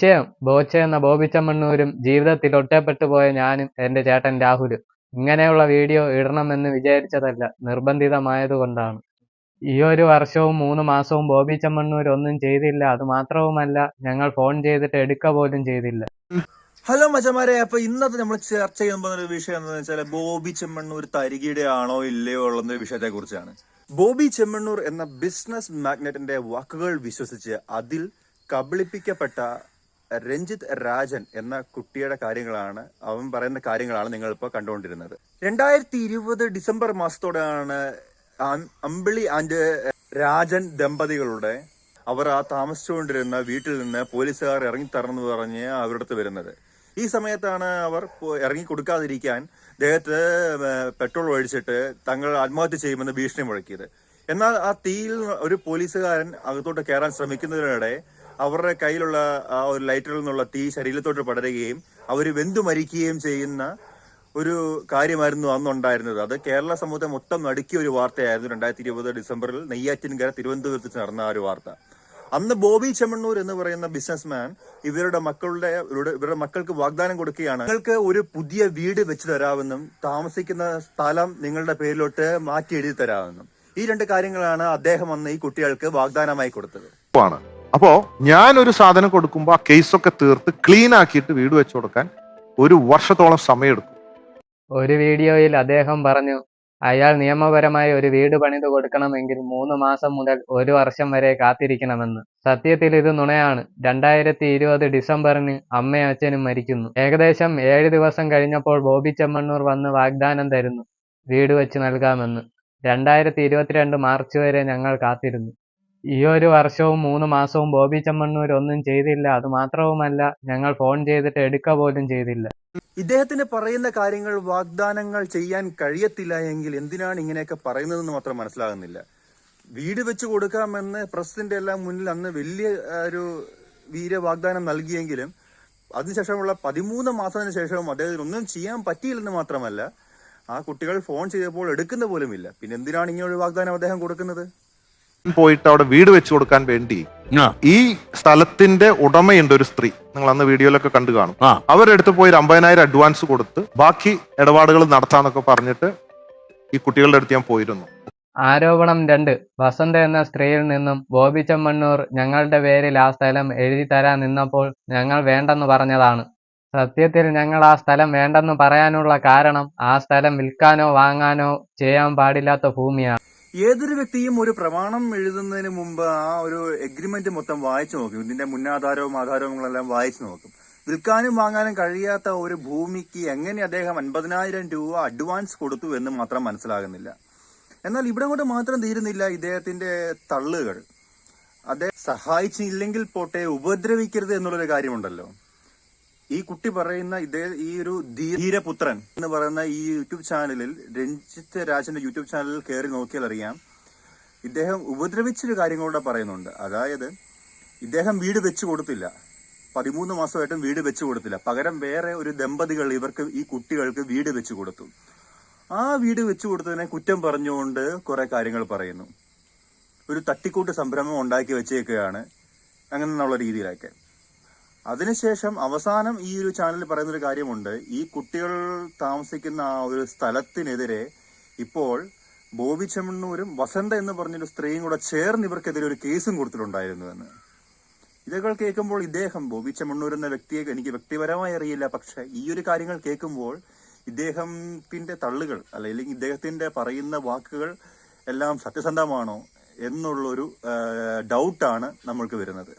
വിഷയം ബോച്ച എന്ന ബോബിച്ചമ്മണ്ണൂരും ജീവിതത്തിൽ ഒറ്റപ്പെട്ടു പോയ ഞാനും എന്റെ ചേട്ടൻ രാഹുലും ഇങ്ങനെയുള്ള വീഡിയോ ഇടണമെന്ന് വിചാരിച്ചതല്ല നിർബന്ധിതമായതുകൊണ്ടാണ്. ഈ ഒരു വർഷവും മൂന്ന് മാസവും ബോബി ചമ്മണ്ണൂർ ഒന്നും ചെയ്തില്ല. അത് മാത്രവുമല്ല ഞങ്ങൾ ഫോൺ ചെയ്തിട്ട് എടുക്ക പോലും ചെയ്തില്ല. ഹലോ മച്ചമാരെ അപ്പൊ ഇന്നത്തെ നമ്മൾ ചർച്ച ചെയ്യാൻ പോകുന്ന ഒരു വിഷയം എന്താണെന്ന് വെച്ചാൽ ബോബി ചെമ്മണ്ണൂർ തരികിടെ ആണോ ഇല്ലയോ ഉള്ള വിഷയത്തെ കുറിച്ചാണ് ബോബി ചെമ്മണ്ണൂർ എന്ന ബിസിനസ് മാഗ്നറ്റിന്റെ വാക്കുകൾ വിശ്വസിച്ച് അതിൽ കബളിപ്പിക്കപ്പെട്ട രഞ്ജിത്ത് രാജൻ എന്ന കുട്ടിയുടെ കാര്യങ്ങളാണ് അവൻ പറയുന്ന കാര്യങ്ങളാണ് നിങ്ങൾ ഇപ്പോൾ കണ്ടുകൊണ്ടിരുന്നത്. രണ്ടായിരത്തി ഇരുപത് ഡിസംബർ മാസത്തോടെയാണ് അമ്പിളി ആൻഡ് രാജൻ ദമ്പതികളുടെ അവർ ആ താമസിച്ചുകൊണ്ടിരുന്ന വീട്ടിൽ നിന്ന് പോലീസുകാർ ഇറങ്ങി തറന്നു പറഞ്ഞ് അവരുടെ അടുത്ത് വരുന്നത്. ഈ സമയത്താണ് അവർ ഇറങ്ങി കൊടുക്കാതിരിക്കാൻ ദേഹത്ത് പെട്രോൾ ഒഴിച്ചിട്ട് തങ്ങൾ ആത്മഹത്യ ചെയ്യുമെന്ന് ഭീഷണി മുഴക്കിയത്. എന്നാൽ ആ തീയിൽ ഒരു പോലീസുകാരൻ അകത്തോട്ട് കയറാൻ ശ്രമിക്കുന്നതിനിടെ അവരുടെ കയ്യിലുള്ള ആ ഒരു ലൈറ്ററിൽ നിന്നുള്ള തീ ശരീരത്തോട്ട് പടരുകയും അവർ വെന്തു മരിക്കുകയും ചെയ്യുന്ന ഒരു കാര്യമായിരുന്നു അന്നുണ്ടായിരുന്നത്. അത് കേരള സമൂഹത്തെ മൊത്തം നടുക്കിയ ഒരു വാർത്തയായിരുന്നു രണ്ടായിരത്തി ഇരുപത് ഡിസംബറിൽ നെയ്യാറ്റിൻകര തിരുവനന്തപുരത്ത് നടന്ന ഒരു വാർത്ത. അന്ന് ബോബി ചെമ്മണ്ണൂർ എന്ന് പറയുന്ന ബിസിനസ്മാൻ ഇവരുടെ മക്കളുടെ ഇവരുടെ മക്കൾക്ക് വാഗ്ദാനം കൊടുക്കുകയാണ്. നിങ്ങൾക്ക് ഒരു പുതിയ വീട് വെച്ച് തരാമെന്നും താമസിക്കുന്ന സ്ഥലം നിങ്ങളുടെ പേരിലോട്ട് മാറ്റി എഴുതി തരാമെന്നും. ഈ രണ്ട് കാര്യങ്ങളാണ് അദ്ദേഹം അന്ന് ഈ കുട്ടികൾക്ക് വാഗ്ദാനമായി കൊടുത്തത്. ആണ് അപ്പോ ഞാൻ ഒരു സാധനം കൊടുക്കുമ്പോൾ ആ കേസൊക്കെ തീർത്ത് ക്ലീൻ ആക്കിയിട്ട് വീട് വെച്ചു കൊടുക്കാൻ ഒരു വർഷത്തോളം സമയമെടുക്കും ഒരു വീഡിയോയിൽ അദ്ദേഹം പറഞ്ഞു അയാൾ നിയമപരമായി ഒരു വീട് പണിത് കൊടുക്കണമെങ്കിൽ മൂന്ന് മാസം മുതൽ ഒരു വർഷം വരെ കാത്തിരിക്കണമെന്ന്. സത്യത്തിൽ ഇത് നുണയാണ്. രണ്ടായിരത്തി ഇരുപത് ഡിസംബറിന് അമ്മയും അച്ഛനും മരിക്കുന്നു. ഏകദേശം ഏഴ് ദിവസം കഴിഞ്ഞപ്പോൾ ബോബി ചെമ്മണ്ണൂർ വന്ന് വാഗ്ദാനം തരുന്നു വീട് വെച്ച് നൽകാമെന്ന്. രണ്ടായിരത്തി ഇരുപത്തിരണ്ട് മാർച്ച് വരെ ഞങ്ങൾ കാത്തിരുന്നു. ഈ ഒരു വർഷവും മൂന്ന് മാസവും ബോബി ചെമ്മണ്ണൂർ ഒന്നും ചെയ്തില്ല. അത് മാത്രവുമല്ല ഞങ്ങൾ ഫോൺ ചെയ്തിട്ട് എടുക്ക പോലും ചെയ്തില്ല. ഇദ്ദേഹത്തിന് പറയുന്ന കാര്യങ്ങൾ വാഗ്ദാനങ്ങൾ ചെയ്യാൻ കഴിയത്തില്ല എങ്കിൽ എന്തിനാണ് ഇങ്ങനെയൊക്കെ പറയുന്നതെന്ന് മാത്രം മനസ്സിലാകുന്നില്ല. വീട് വെച്ച് കൊടുക്കാമെന്ന് പ്രസിഡന്റ് എല്ലാം മുന്നിൽ അന്ന് വലിയ ഒരു വീര വാഗ്ദാനം നൽകിയെങ്കിലും അതിനുശേഷമുള്ള പതിമൂന്ന് മാസത്തിന് ശേഷവും അദ്ദേഹത്തിന് ഒന്നും ചെയ്യാൻ പറ്റിയില്ലെന്ന് മാത്രമല്ല ആ കുട്ടികൾ ഫോൺ ചെയ്തപ്പോൾ എടുക്കുന്ന പോലുമില്ല. പിന്നെ എന്തിനാണ് ഇങ്ങനെ ഒരു വാഗ്ദാനം അദ്ദേഹം കൊടുക്കുന്നത്? പോയിട്ട് അവിടെ വീട് വെച്ചു കൊടുക്കാൻ വേണ്ടി ഈ സ്ഥലത്തിന്റെ ഉടമയുണ്ട് ഒരു സ്ത്രീ. നിങ്ങൾ അന്ന് വീഡിയോയിലൊക്കെ കണ്ടു കാണും. അവരെടുത്ത് അവരുടെ പോയി ഒരു അമ്പതിനായിരം അഡ്വാൻസ് കൊടുത്ത് ബാക്കി ഇടപാടുകൾ നടത്താന്നൊക്കെ പറഞ്ഞിട്ട് ഈ കുട്ടികളുടെ അടുത്ത് ഞാൻ പോയിരുന്നു. ആരോപണം രണ്ട്. വസന്ത എന്ന സ്ത്രീയിൽ നിന്നും ബോബി ചെമ്മണ്ണൂർ ഞങ്ങളുടെ പേരിൽ ആ സ്ഥലം എഴുതി തരാൻ നിന്നപ്പോൾ ഞങ്ങൾ വേണ്ടെന്ന് പറഞ്ഞതാണ്. സത്യത്തിൽ ഞങ്ങൾ ആ സ്ഥലം വേണ്ടെന്ന് പറയാനുള്ള കാരണം ആ സ്ഥലം വിൽക്കാനോ വാങ്ങാനോ ചെയ്യാൻ പാടില്ലാത്ത ഭൂമിയാണ്. ഏതൊരു വ്യക്തിയും ഒരു പ്രമാണം എഴുതുന്നതിന് മുമ്പ് ആ ഒരു എഗ്രിമെന്റ് മൊത്തം വായിച്ചു നോക്കും. ഇതിന്റെ മുന്നാധാരവും ആധാരവുങ്ങളെല്ലാം വായിച്ചു നോക്കും. വിൽക്കാനും വാങ്ങാനും കഴിയാത്ത ഒരു ഭൂമിക്ക് എങ്ങനെ അദ്ദേഹം അൻപതിനായിരം രൂപ അഡ്വാൻസ് കൊടുത്തു എന്ന് മാത്രം മനസ്സിലാകുന്നില്ല. എന്നാൽ ഇവിടെ കൊണ്ട് മാത്രം തീരുന്നില്ല ഇദ്ദേഹത്തിന്റെ തള്ളുകൾ. അദ്ദേഹം സഹായിച്ചില്ലെങ്കിൽ പോട്ടെ ഉപദ്രവിക്കരുത് എന്നുള്ളൊരു കാര്യമുണ്ടല്ലോ. ഈ കുട്ടി പറയുന്ന ഇതേ ഈ ഒരു ധീരപുത്രൻ എന്ന് പറയുന്ന ഈ യൂട്യൂബ് ചാനലിൽ രഞ്ജിത്ത് രാജന്റെ യൂട്യൂബ് ചാനലിൽ കയറി നോക്കിയാൽ അറിയാം. ഇദ്ദേഹം ഉപദ്രവിച്ചൊരു കാര്യങ്ങളൂടെ പറയുന്നുണ്ട്. അതായത് ഇദ്ദേഹം വീട് വെച്ചു കൊടുത്തില്ല. പതിമൂന്ന് മാസമായിട്ടും വീട് വെച്ചു കൊടുത്തില്ല. പകരം വേറെ ഒരു ദമ്പതികൾ ഇവർക്ക് ഈ കുട്ടികൾക്ക് വീട് വെച്ചു കൊടുത്തു. ആ വീട് വെച്ചു കൊടുത്തതിനെ കുറ്റം പറഞ്ഞുകൊണ്ട് കുറെ കാര്യങ്ങൾ പറയുന്നു. ഒരു തട്ടിക്കൂട്ട് സംരംഭം ഉണ്ടാക്കി വെച്ചേക്കുകയാണ്. അങ്ങനെയുള്ള രീതിയിലൊക്കെ. അതിനുശേഷം അവസാനം ഈ ഒരു ചാനലിൽ പറയുന്ന ഒരു കാര്യമുണ്ട്. ഈ കുട്ടികൾ താമസിക്കുന്ന ആ ഒരു സ്ഥലത്തിനെതിരെ ഇപ്പോൾ ബോബി ചെമ്മണ്ണൂരും വസന്ത എന്ന് പറഞ്ഞൊരു സ്ത്രീയും കൂടെ ചേർന്ന് ഇവർക്കെതിരെ ഒരു കേസും കൊടുത്തിട്ടുണ്ടായിരുന്നു എന്ന് ഇതൊക്കെ കേൾക്കുമ്പോൾ ഇദ്ദേഹം ബോബി ചെമ്മണ്ണൂർ എന്ന വ്യക്തിയെ എനിക്ക് വ്യക്തിപരമായി അറിയില്ല. പക്ഷെ ഈ ഒരു കാര്യങ്ങൾ കേൾക്കുമ്പോൾ ഇദ്ദേഹത്തിന്റെ തള്ളുകൾ അല്ലെങ്കിൽ ഇദ്ദേഹത്തിന്റെ പറയുന്ന വാക്കുകൾ എല്ലാം സത്യസന്ധമാണോ എന്നുള്ളൊരു ഡൗട്ടാണ് നമ്മൾക്ക് വരുന്നത്.